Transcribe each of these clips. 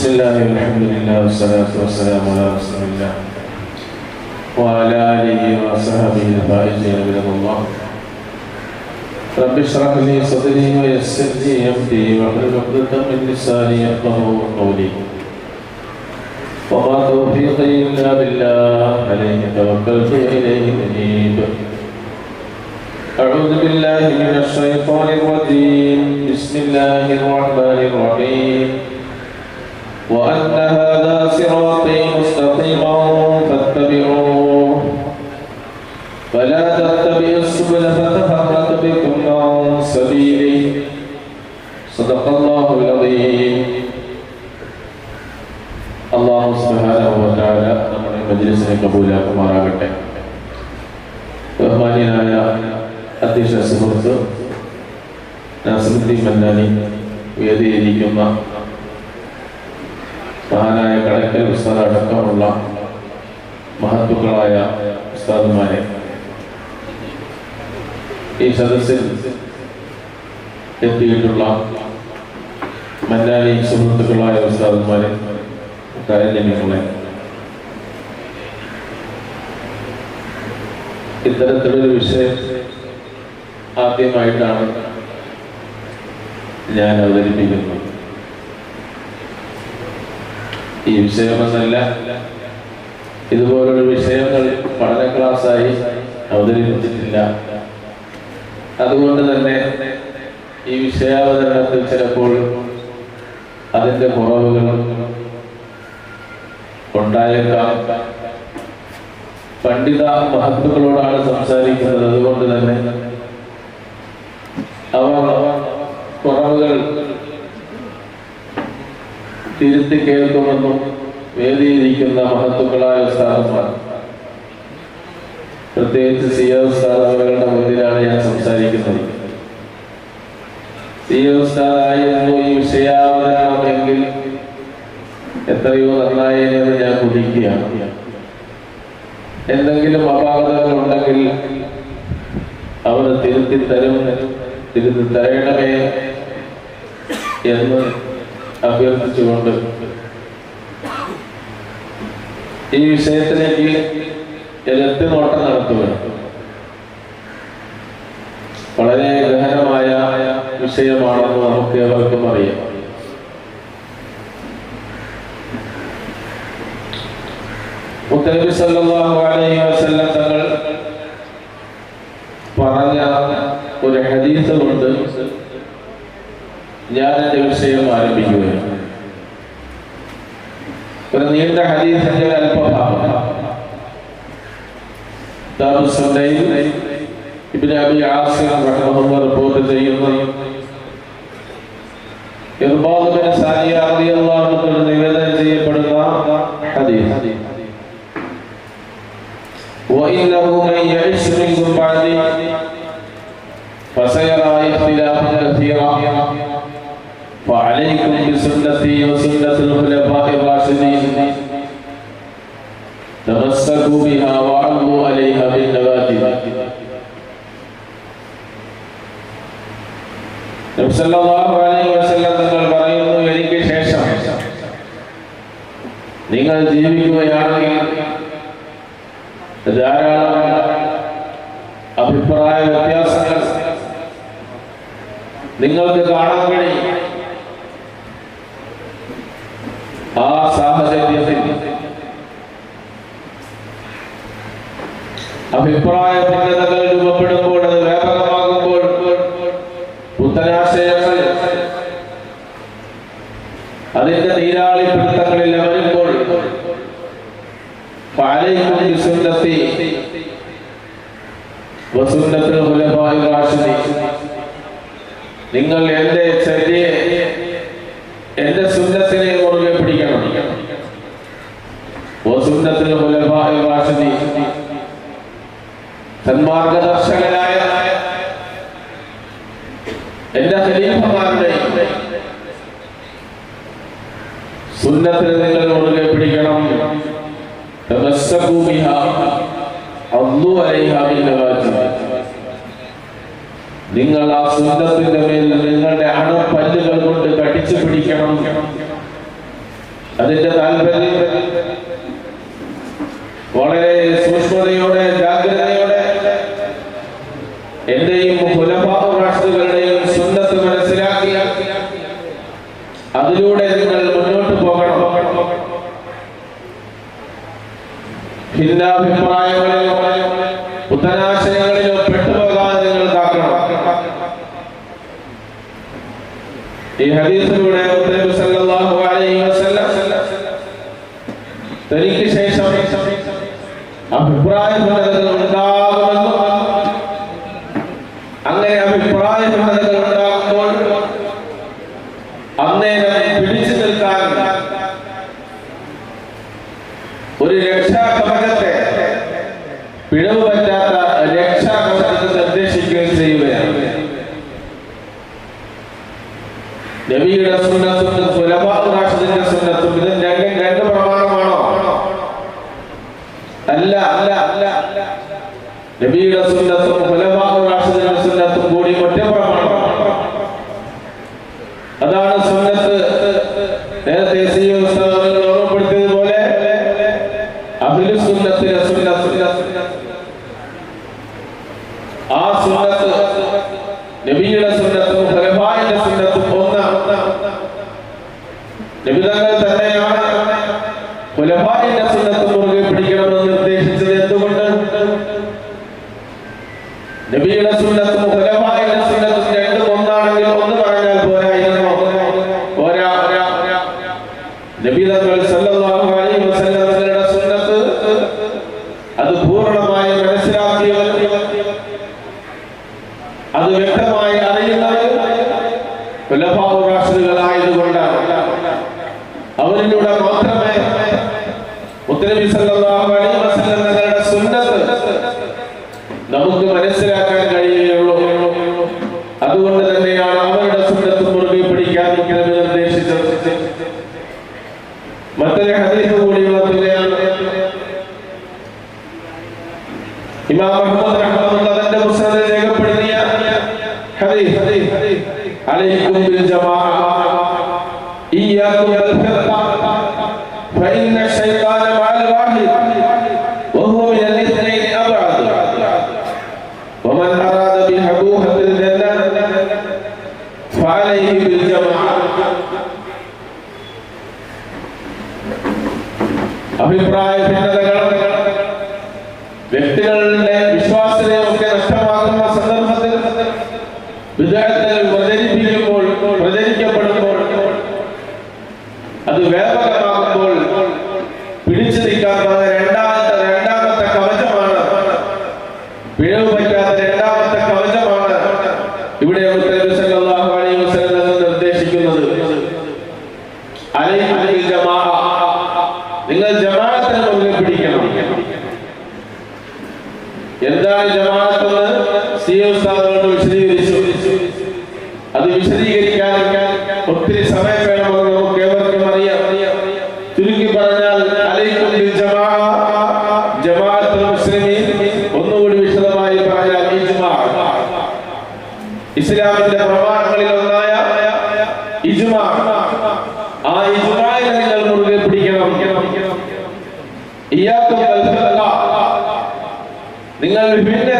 بسم الله والحمد لله والصلاة والسلام على رسول الله وعلى آله وصحبه الفائزين برضا الله رب اشرح لي صدري ويسر لي أمري واحلل عقدة من لساني يفقهوا قولي وما توفيقي إلا بالله عليه توكلت وإليه أنيب أعوذ بالله من الشيطان الرجيم بسم الله الرحمن الرحيم وأن هذا صراطي مستقيما فاتبعوه فلا تتبعوا السبل فتفرق بكم عن سبيله صدق الله العظيم അള്ളാഹു സുബ്ഹാനഹു നമ്മുടെ മജ്ലിസിനെ കബൂലാക്കുമാറാകട്ടെ ബഹുമാന്യനായ അധ്യക്ഷ സുഹൃത്ത് നസറുദ്ദീൻ മന്നാനി വേദിയിരിക്കുന്ന മഹാനായ കടക്കൽ ഉസ്താദ് അടക്കമുള്ള മഹത്തുക്കളായ ഉസ്താദുമാരെ ഈ സദസ്സിൽ എത്തിയിട്ടുള്ള മന്നാലി സുഹൃത്തുക്കളായ ഉസ്താദുമാരെ കാര്യങ്ങളെ ഇത്തരത്തിലൊരു വിഷയം ആദ്യമായിട്ടാണ് ഞാൻ അവതരിപ്പിക്കുന്നത്. ഈ വിഷയമെന്നല്ല ഇതുപോലൊരു വിഷയങ്ങൾ പഠന ക്ലാസ്സായി അവതരിപ്പിച്ചിട്ടില്ല. അതുകൊണ്ട് തന്നെ ഈ വിഷയാവതരണത്തിൽ ചിലപ്പോൾ അതിന്റെ കുറവുകൾ ഉണ്ടായേക്കാം. പണ്ഡിത മഹത്വങ്ങളോടാണ് സംസാരിക്കുന്നത്. അതുകൊണ്ട് തന്നെ അവർ കുറവുകൾ തിരുത്തി കേൾക്കുമെന്നും വേദിയിരിക്കുന്ന മഹത്തുക്കളായ സ്ഥാനമാണ് പ്രത്യേകിച്ച് സി എ സ്ഥാനാർത്ഥികളുടെ മുന്നിലാണ് ഞാൻ സംസാരിക്കുന്നത്. സി എ സ്ഥാനായിരുന്നു ഈ വിഷയാവതരണമെങ്കിൽ എത്രയോ നന്നായി എന്ന് ഞാൻ കുതിക്കുകയാണ് എന്തെങ്കിലും അപാകതകൾ ഉണ്ടെങ്കിൽ അവർ തിരുത്തി തരും തിരുത്തി തരണമേ എന്ന് അഭ്യർത്ഥിച്ചുകൊണ്ട് ഈ വിഷയത്തിലേക്ക് എത്തി നോട്ടം നടത്തുക വളരെ ഗഹനമായ വിഷയമാണെന്ന് നമുക്ക് ഏവർക്കും അറിയാം. മുത്തനബി സല്ലല്ലാഹു അലൈഹി വസല്ലം തങ്ങൾ പറഞ്ഞ ഒരു ഹദീസ് ഞാൻ എൻ്റെ വിഷയം ആരംഭിക്കുകയാണ് ഒരു നീണ്ട ഹദീസിന്റെ ഒരു അല്പഭാഗം ദാറുസുന്നയിൽ ഇബ്നു അബി ആസിം റഹ്മഹുല്ലാഹ് റിപ്പോർട്ട് ചെയ്യുന്നു ഇർബാദ് ബിൻ സാനിയ റളിയല്ലാഹു അൻഹു നിവേദനം ചെയ്യപ്പെടുന്ന ഹദീസ് وإنه من يعش منكم بعدي فسيرى اختلافا كثيرا فعليكم بسنتي وسنة الخلفاء الراشدين تمسكوا بها وعضوا عليها بالنواجذ നബ്സല്ലാഹു അലൈഹി വസല്ലം തങ്ങൾ പറയുന്നു എനിക്ക് ശേഷം നിങ്ങൾ ജീവിക്കുകയാണെങ്കിൽ ധാരാളം അഭിപ്രായ വ്യത്യാസങ്ങൾ നിങ്ങൾക്ക് കാണാൻ കഴിയും ആ സാഹചര്യത്തിൽ അഭിപ്രായ ഭിന്നതകൾ രൂപപ്പെടുമ്പോൾ അത് വ്യാപകമാകുമ്പോൾ പുത്തനാശയങ്ങൾ അതിന്റെ നീരാളി പിടുത്തങ്ങളിൽ വരുമ്പോൾ സുന്നത്തി വസുന്നത്തിൽ നിങ്ങൾ എന്റെ ചര്യയെ എന്റെ സുന്നത്തിനെ വസുന്നത്തിൽ റാഷിദി സന്മാർഗദർശകനായ എല്ലാ ഖലീഫമാരുടെ സുന്നത്തിൽ നിങ്ങൾ മുറുകെ പിടിക്കണം. നിങ്ങൾ ആ സുന്ദത്തിന്റെ മേൽ നിങ്ങളുടെ അണ പല്ലുകൾ കൊണ്ട് കടിച്ചു പിടിക്കണം. അതിന്റെ താല്പര്യം വളരെ സൂക്ഷ്മതയോടെ ജാഗ്രതയോടെ എന്റെയും കുലപാപരാഷ്ട്രങ്ങളുടെയും സുന്നത്ത് മനസ്സിലാക്കി അതിലൂടെ നിങ്ങൾ മുന്നോട്ട് പോകണം. ഭിന്നാഭിപ്രായങ്ങളിലോ പുത്തനാശയങ്ങളിലോ പെട്ടുപോകാതെ നിങ്ങൾ കാക്കണം ഈ ഹദീസിലൂടെ candidato, ojalá അത് വ്യക്തമായി അറിയുന്നത് കൊല്ലഭാവ അവരിലൂടെ മാത്രം അഭിപ്രായ ഭിന്നതകൾ വ്യക്തികളുടെ ഇസ്ലാമിന്റെ പ്രമാണങ്ങളിൽ ഒന്നായ ഇജുമ. ആ ഇജുമായെ നിങ്ങൾ മുറുകെ പിടിക്കണം. നിങ്ങൾ വിഭിന്ന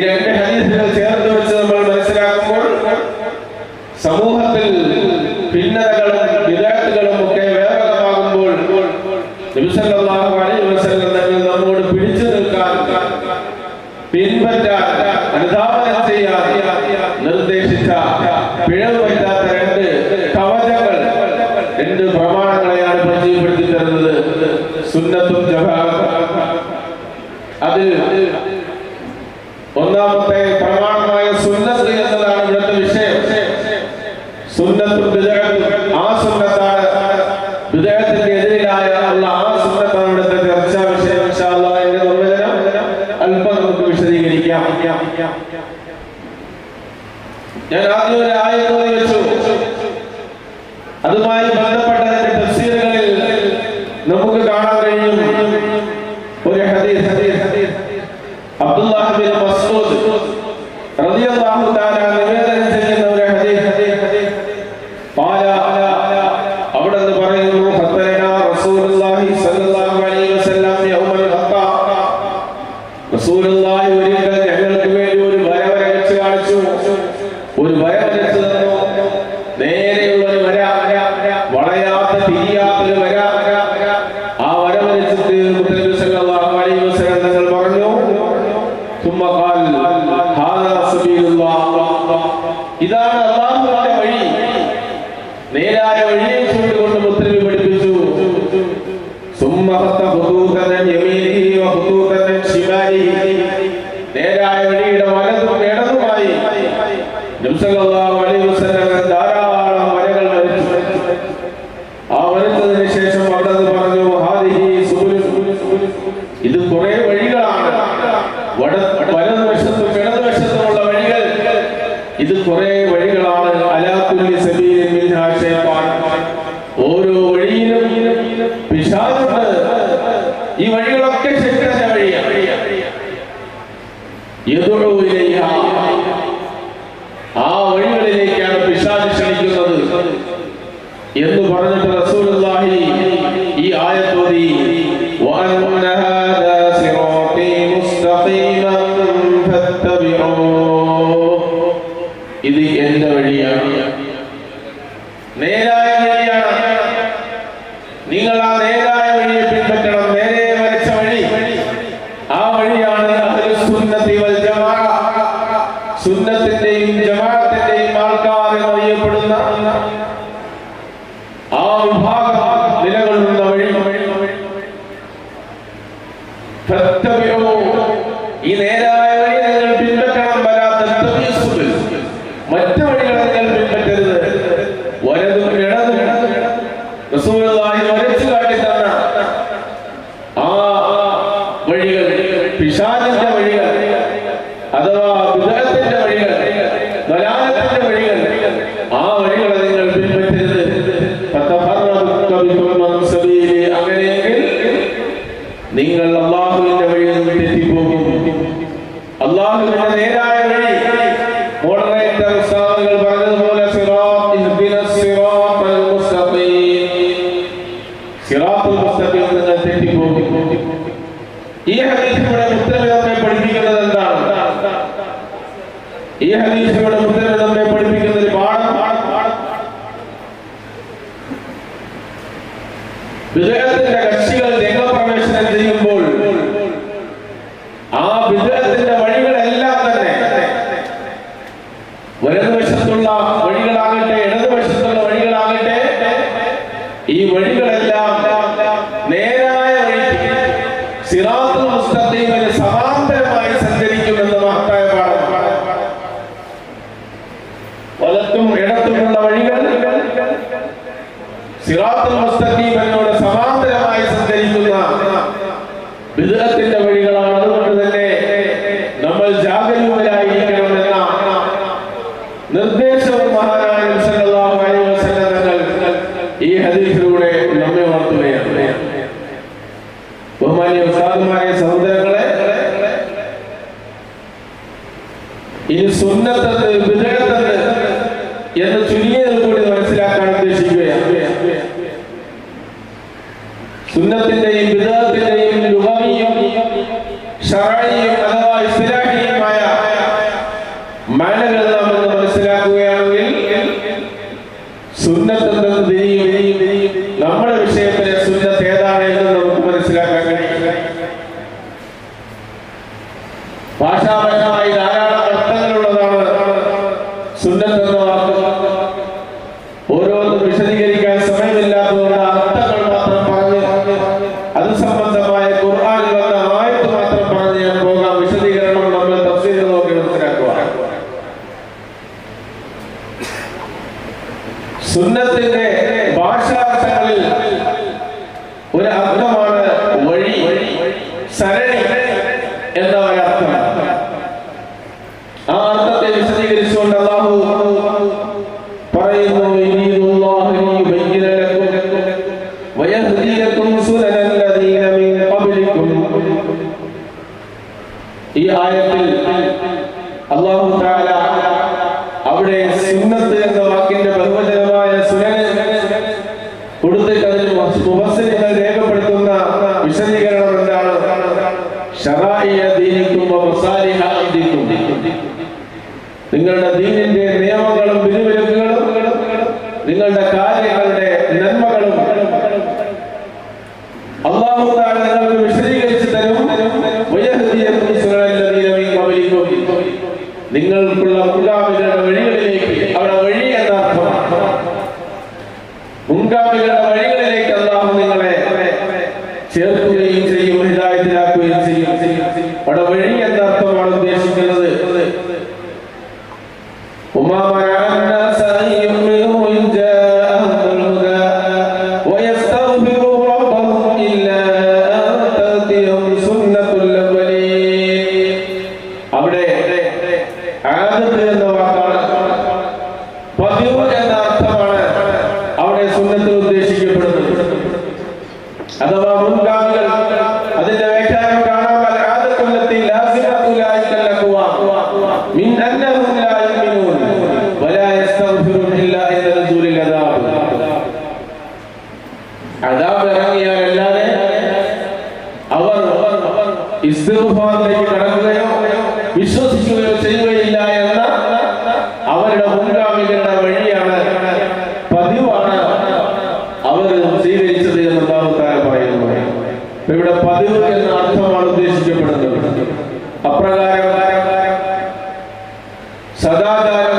ये एंड हदीस में शेयर ഇതുമായി ബന്ധപ്പെട്ട തഫ്സീറുകളിൽ നമുക്ക് കാണാൻ കഴിയും ഒരു ഹദീസ്. നേരായ വഴിയുടെ വലതും ഇടതുമായി. Mira അള്ളാഹുവിന്റെ വഴിയിൽ തെറ്റിപ്പോകും. അള്ളാഹുവിന്റെ നേരായ വഴി صراط المستقيم ಸದಾದಾರ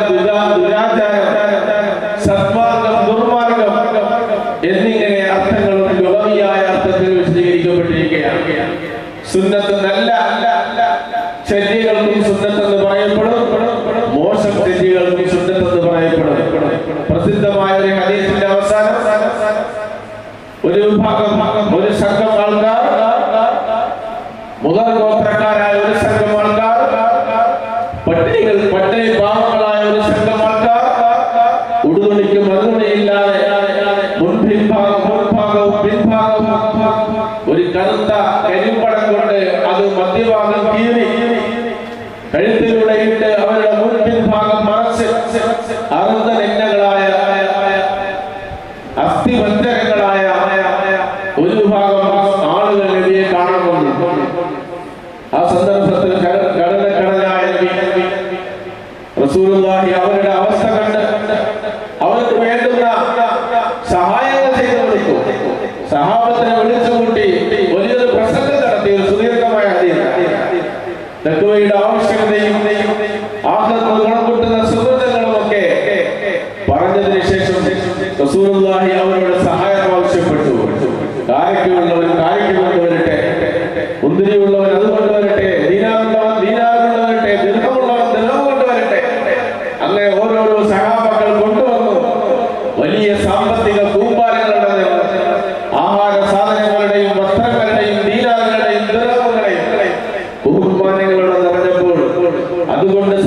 അതുകൊണ്ട്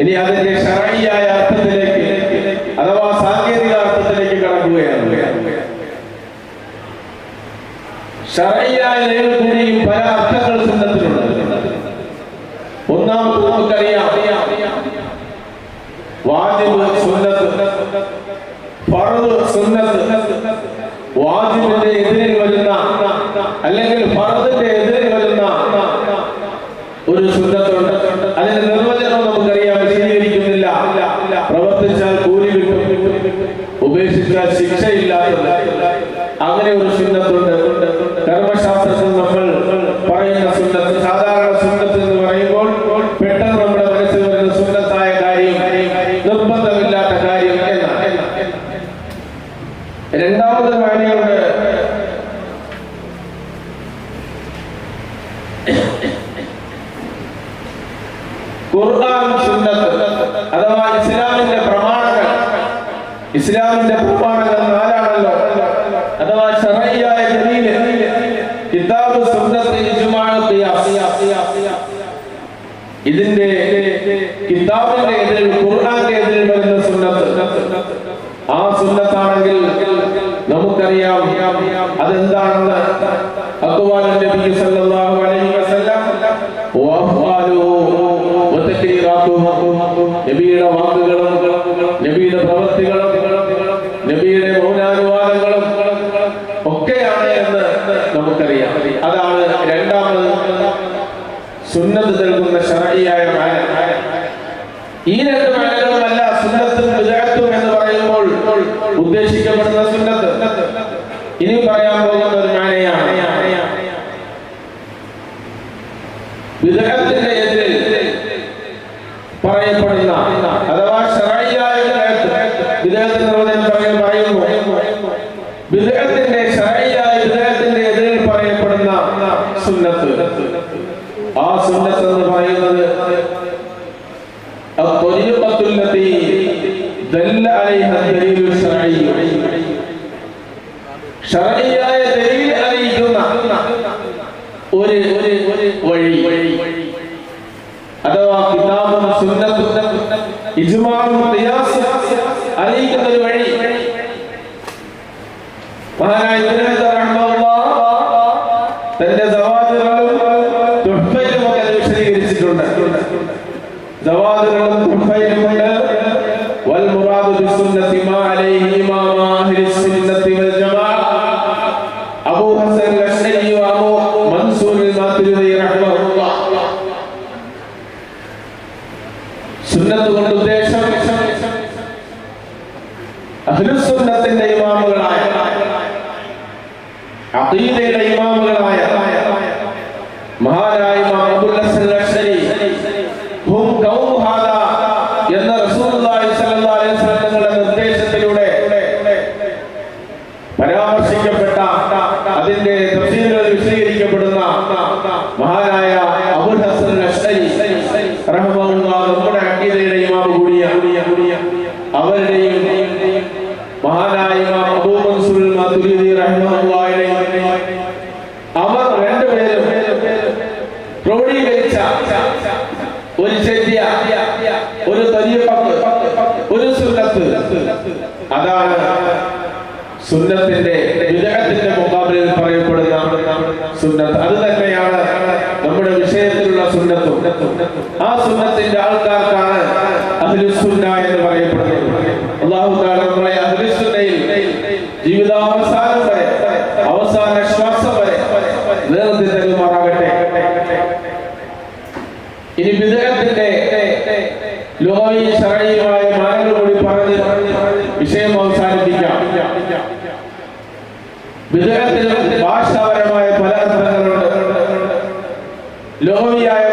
ഇനി അതിന്റെ ഷറയിയായ അർത്ഥത്തിലേക്ക് അഥവാ സാങ്കേതിക അർത്ഥത്തിലേക്ക് കടക്കുകയാണ്. ഷറയിയായ നിയമത്തിന് വ്യാപാരികളുടെ ഖുർആൻ സുന്നത്ത് അഥവാ ഇസ്ലാമിന്റെ പ്രമാണങ്ങൾ. ഇസ്ലാമിന്റെ പ്രമാണങ്ങൾ നാലാണല്ലോ. അഥവാ ശറയ്യായ ദലീൽ കിതാബ് സുന്നത്ത് ഇജ്മാഅ് ഖിയാസ്. ഇതിന്റെ കിതാബിന്റെ നബിയുടെ നബിയുടെ നബിയുടെ ഒക്കെയാണ് എന്ന് നമുക്കറിയാം. അതാണ് രണ്ടാമത് സുന്നത്ത് എന്ന് പറയുമ്പോൾ ഉദ്ദേശിക്കപ്പെടുന്ന സുന്നത്ത്. ഇനി പറയാൻ మహారాజు വിഷയം അവസാനിപ്പിക്കാം. വിദേഹത്തിലും ഭാഷാപരമായ പല സ്ഥലങ്ങളുണ്ട് ലോഹിയായ